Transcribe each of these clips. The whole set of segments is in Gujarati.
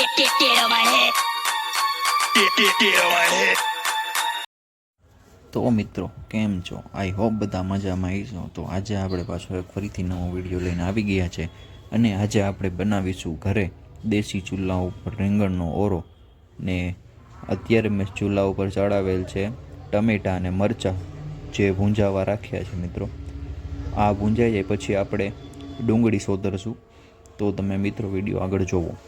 get, get, get on my head. Get, get, get on my head. તો મિત્રો કેમ છો આઈ હોપ બધા મજામાં આવીશો તો આજે આપણે પાછો એક ફરીથી નવો વીડિયો લઈને આવી ગયા છે અને આજે આપણે બનાવીશું ઘરે દેશી ચૂલા ઉપર રીંગણનો ઓરો ને અત્યારે મેં ચૂલા ઉપર ચડાવેલ છે ટમેટાં અને મરચાં જે ભૂંજાવા રાખ્યા છે મિત્રો આ ભૂંજાઈ જાય પછી આપણે ડુંગળી સોધરશું તો તમે મિત્રો વીડિયો આગળ જોવો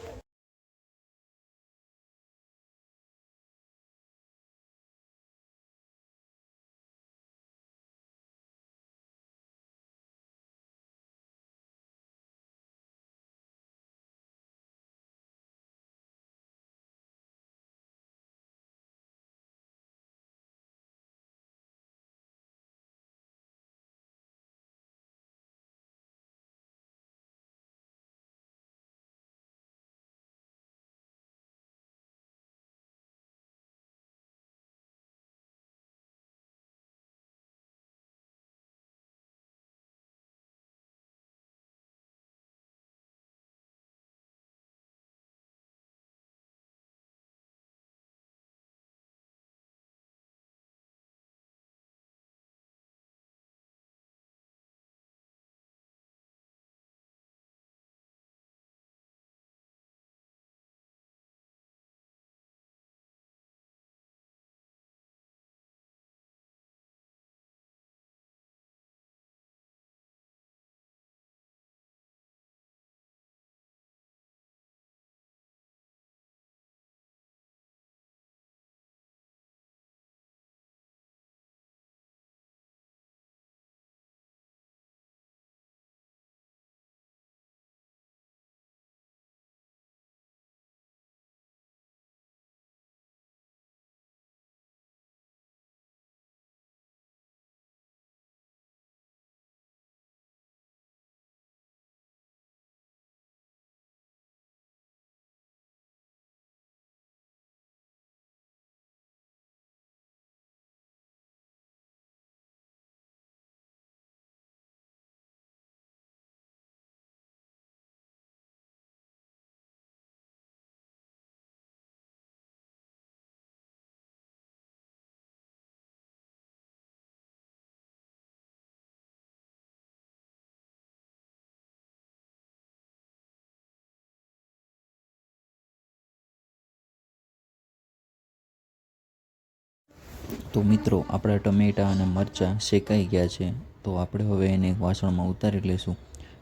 તો મિત્રો, આપણા ટમેટાં અને મરચાં શેકાઈ ગયા છે, તો આપણે હવે એને એક વાસણમાં ઉતારી લઈશું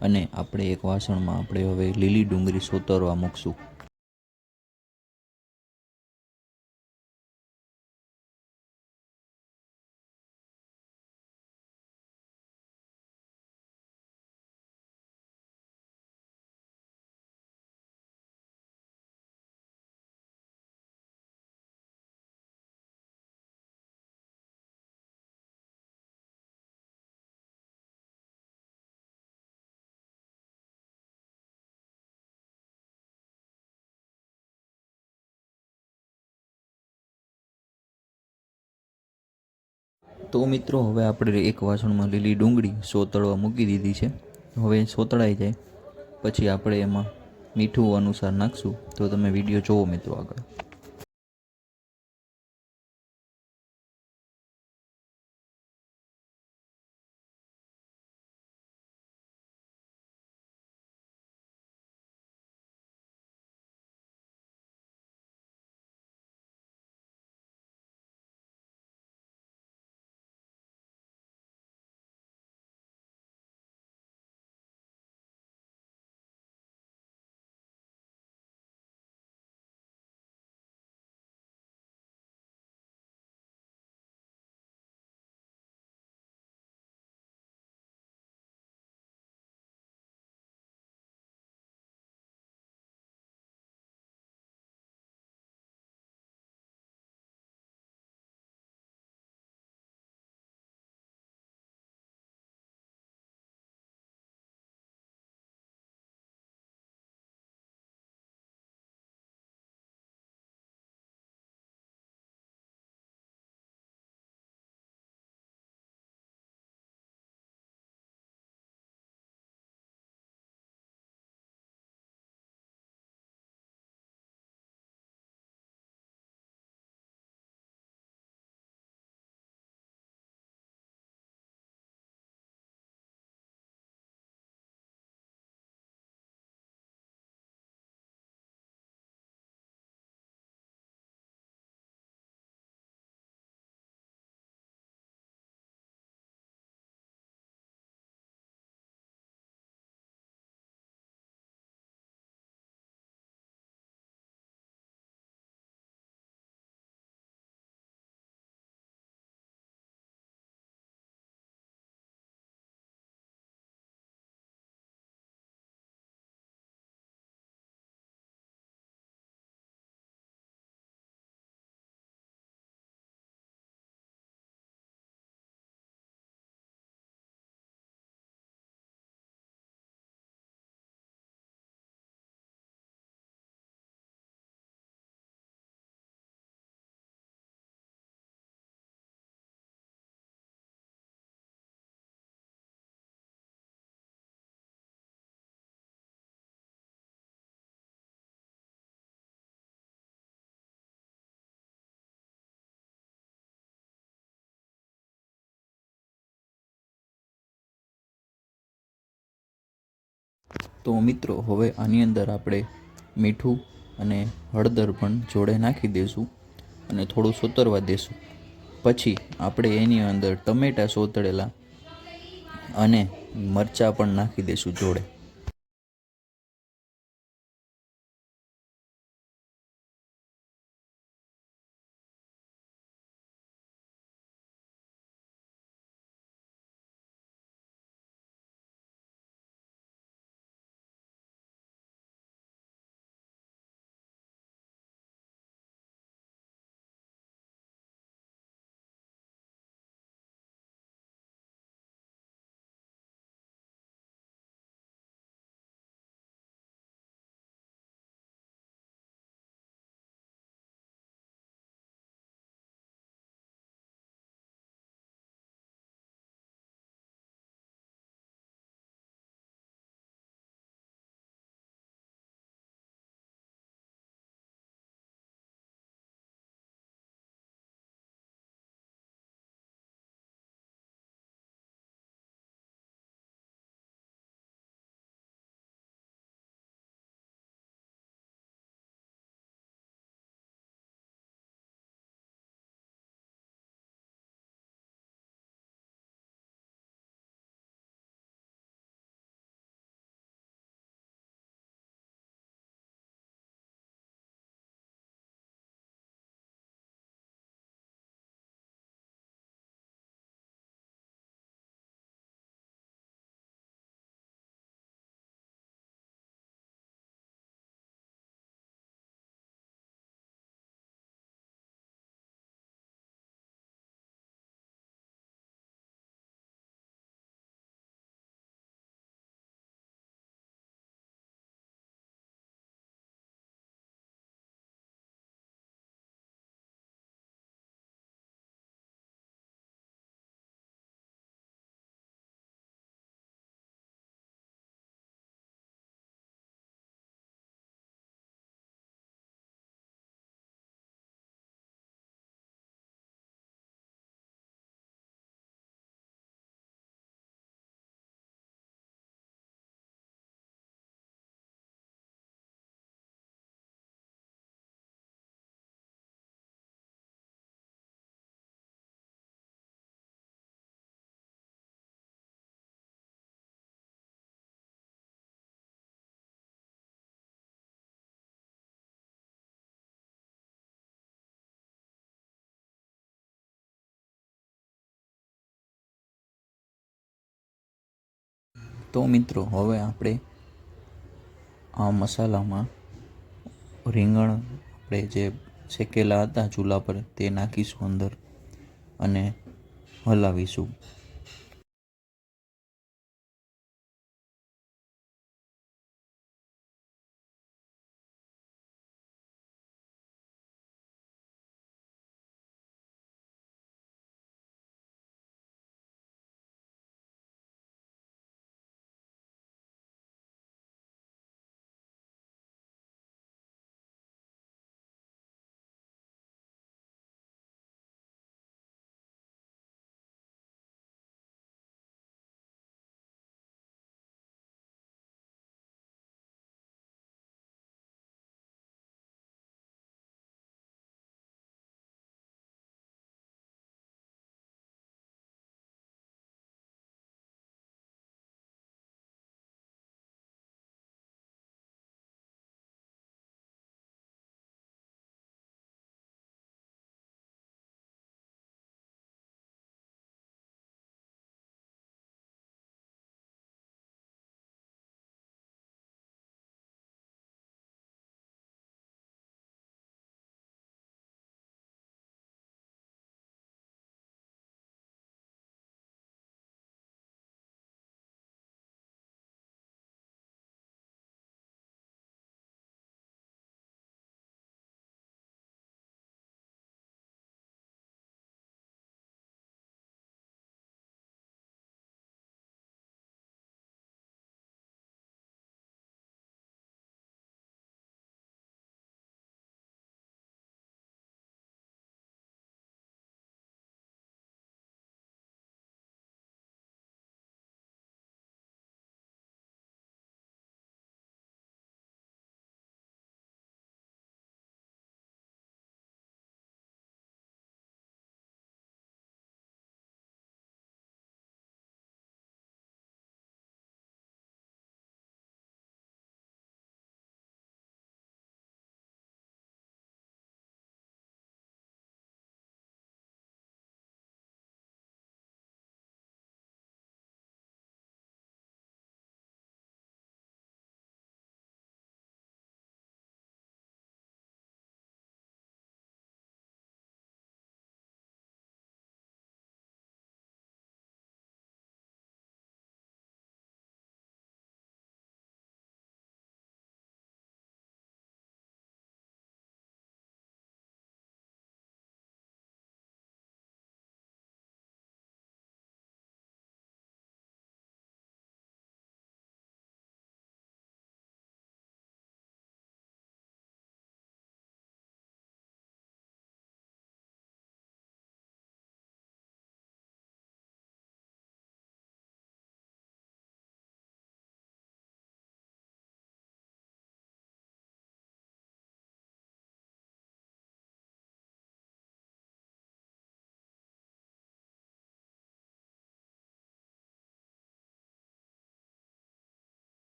અને આપણે એક વાસણમાં આપણે હવે લીલી ડુંગળી સોતરવા મૂકશું. તો મિત્રો, હવે આપણે એક વાસણમાં લીલી ડુંગળી સોતળવા મૂકી દીધી છે. હવે સોતળાઈ જાય. પછી આપણે એમાં મીઠું અનુસાર નાખશું. તો તમે વીડિયો જોવો મિત્રો આગળ. તો મિત્રો, હવે આની અંદર આપણે મીઠું અને હળદર પણ જોડે નાખી દઈશું અને થોડું સોતરવા દઈશું પછી આપણે એની અંદર ટમેટાં સોતળેલા અને મરચાં પણ નાખી દઈશું જોડે. તો મિત્રો, હવે આપણે આ મસાલામાં રીંગણ આપણે જે શેકેલા હતા ચૂલા પર તે નાખીશું અંદર અને હલાવીશું.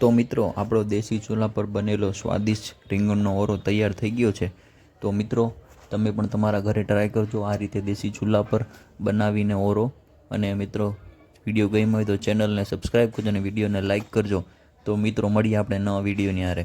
તો મિત્રો, આપણો દેશી ચૂલા પર બનેલો સ્વાદિષ્ટ રીંગણનો ઓરો તૈયાર થઈ ગયો છે. તો મિત્રો, તમે પણ તમારા ઘરે ટ્રાય કરજો આ રીતે દેશી ચૂલા પર બનાવીને ઓરો. અને મિત્રો વીડિયો ગમ્યો હોય તો ચેનલને સબસ્ક્રાઈબ કરજો અને વિડીયોને લાઇક કરજો. તો મિત્રો, મળીએ આપણે નવા વિડીયોની આરે